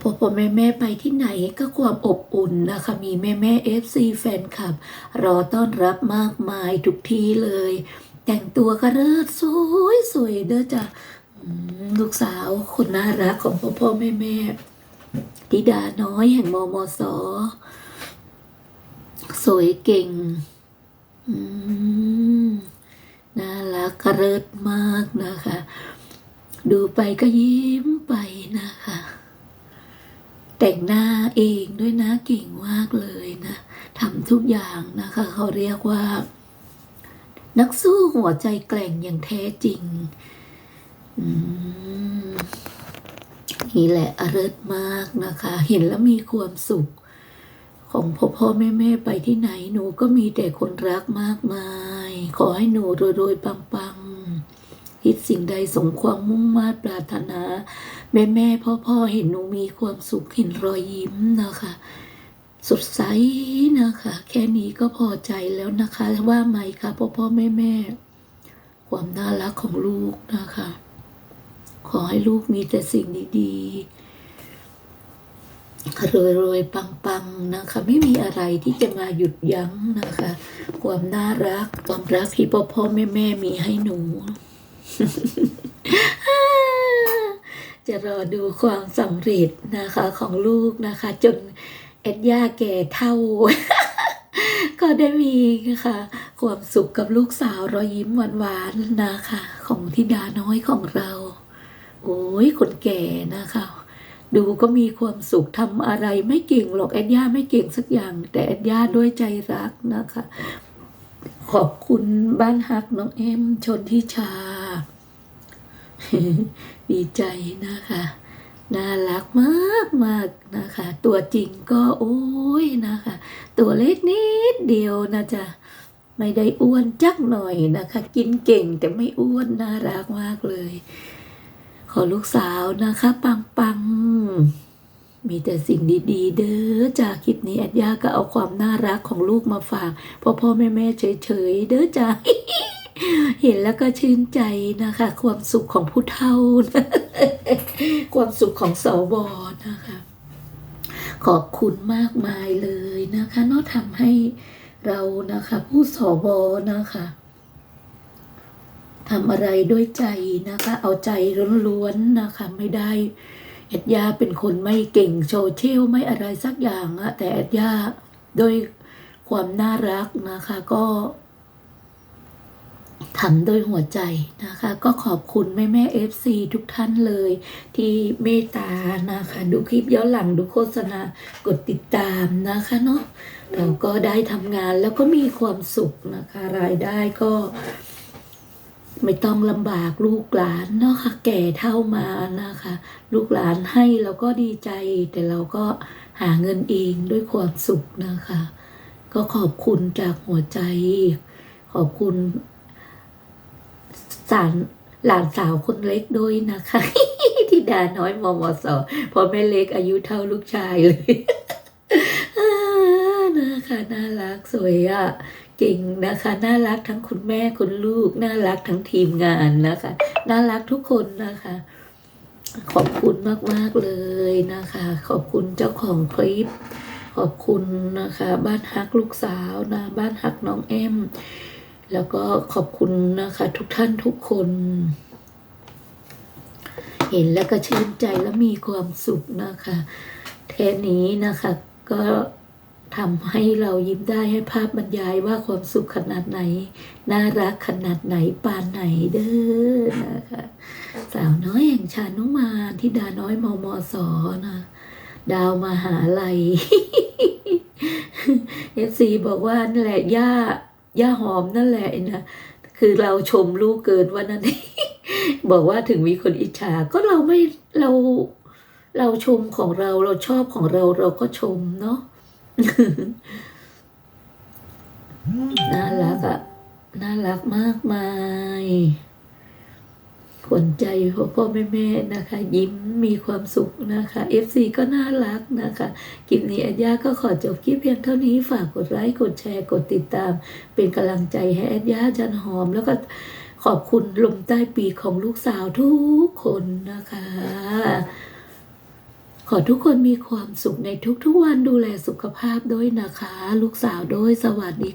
พอพอแม่แม่ไปที่ไหนก็ความอบอุ่นนะคะ มีแม่แม่เอฟซีแฟนคลับ รอต้อนรับมากมายทุกที่เลย แต่งตัวก็เลิศสวยสวยเด้อจ้ะลูกสาวคนน่ารักของพ่อพ่อแม่แม่ธิดาน้อยแห่งมมสสวยเก่งน่ารักกระเริดมากนะคะ ดูไปก็ยิ้มไปนะคะ แต่งหน้าเองด้วยนะเก่งมากเลยนะทำทุกอย่างนะคะ เขาเรียกว่า นักสู้หัวใจแกร่งอย่างแท้จริงอืมนี่แหละอริศมากนะคะ เห็นแล้วมีความสุข ของพ่อพ่อแม่แม่ไปที่ไหนหนูก็มีแต่คนรักมากมาย ขอให้หนูรวยๆปังๆ คิดสิ่งใดสมความมุ่งมา่ปรารถนา แม่แม่พ่อพ่อเห็นหนูมีความสุขเห็นรอยยิ้มนะคะ สดใสนะคะ แค่นี้ก็พอใจแล้วนะคะว่าไหมคะพ่อพ่อแม่แม่ความน่ารักของลูกนะคะ ขอให้ลูกมีแต่สิ่งดีๆรวยรวยปังๆนะคะ ไม่มีอะไรที่จะมาหยุดยั้งนะคะ ความน่ารักความรักที่พ่อพ่อแม่แม่มีให้หนู จะรอดูความสำเร็จนะคะของลูกนะคะ จนเอ็ดย่าแก่เท่า ก็ได้มีนะคะความสุขกับลูกสาวรอยยิ้มหวานๆนะคะ ของธิดาน้อยของเรา โอ้ยคนแก่นะคะ ดูก็มีความสุขทำอะไรไม่เก่งหรอกแอดย่าไม่เก่งสักอย่าง แต่แอดย่าด้วยใจรักนะคะ ขอบคุณบ้านฮักน้องเอ็มชนทิชา ดีใจนะคะ น่ารักมากมากนะคะ ตัวจริงก็โอ้ยนะคะ ตัวเล็กนิดเดียวนะจ๊ะไม่ได้อ้วนจักหน่อยนะคะ กินเก่งแต่ไม่อ้วนน่ารักมากเลย ขอลูกสาวนะคะ ปังปังมีแต่สิ่งดีๆ เด้อจากคลิปนี้แอดย่าก็เอาความน่ารักของลูกมาฝากพ่อพ่อแม่แม่เฉยๆเด้อจ้า เห็นแล้วก็ชื่นใจนะคะ ความสุขของผู้เฒ่า ความสุขของสวนะคะ ขอบคุณมากมายเลยนะคะเนอกทำให้เรานะคะ ผู้สวนะคะทำอะไรด้วยใจนะคะ เอาใจล้วนๆนะคะ ไม่ได้เอ็ดยาเป็นคนไม่เก่งโซเชียลไม่อะไรสักอย่างอะแต่เอ็ดยาด้วยความน่ารักนะคะ ก็ ทำโดยหัวใจนะคะ ก็ขอบคุณแม่แม่เอฟซีทุกท่านเลย ที่เมตตานะคะ ดูคลิปย้อนหลังดูโฆษณากดติดตามนะคะเนาะเราก็ได้ทำงานแล้วก็มีความสุขนะคะ รายได้ก็ ไม่ต้องลำบากลูกหลานเนาะค่ะแก่เท่ามานะคะ ลูกหลานให้เราก็ดีใจ แต่เราก็หาเงินเองด้วยความสุขนะคะ ก็ขอบคุณจากหัวใจ ขอบคุณ สารหลานสาวคนเล็กด้วยนะคะที่ดาน้อยมมสพราะแม่เล็กอายุเท่าลูกชายเลยนะคะน่ารักสวยอะ่ะเก่งนะคะน่ารักทั้งคุณแม่คุณลูก น่ารักทั้งทีมงานนะคะ น่ารักทุกคนนะคะ ขอบคุณมากๆเลยนะคะ ขอบคุณเจ้าของคลิป ขอบคุณนะคะ บ้านฮักลูกสาวนะ บ้านฮักน้องแอม แล้วก็ขอบคุณนะคะทุกท่านทุกคน เห็นแล้วก็ชื่นใจและมีความสุขนะคะแค่นี้นะคะก็ทำให้เรายิ้มได้ให้ภาพบรรยายว่าความสุขขนาดไหน น่ารักขนาดไหนปานไหนเด้อนะคะสาวน้อยแห่งชานุมานที่ดาน้อยมมสนะดาวมหาลัยเอฟซีบอกว่านั่นแหละย่า ย่าหอมนั่นแหละนะคือเราชมลูกเกินว่านั่นบอกว่าถึงมีคนอิจฉาก็เราไม่เราเราชมของเราเราชอบของเราเราก็ชมเนาะน่ารักอะน่ารักมากมาย ขวัญใจพ่อพ่อแม่แม่นะคะ ยิ้มมีความสุขนะคะ FC ก็น่ารักนะคะคลิปนี้อัญาก็ขอจบคลิปเพียงเท่านี้ฝากกดไลค์กดแชร์กดติดตาม เป็นกำลังใจให้อัญาจันหอม แล้วก็ขอบคุณลมใต้ปีของลูกสาวทุกคนนะคะ ขอทุกคนมีความสุขในทุกๆวันดูแลสุขภาพด้วยนะคะ ลูกสาวด้วยสวัสดี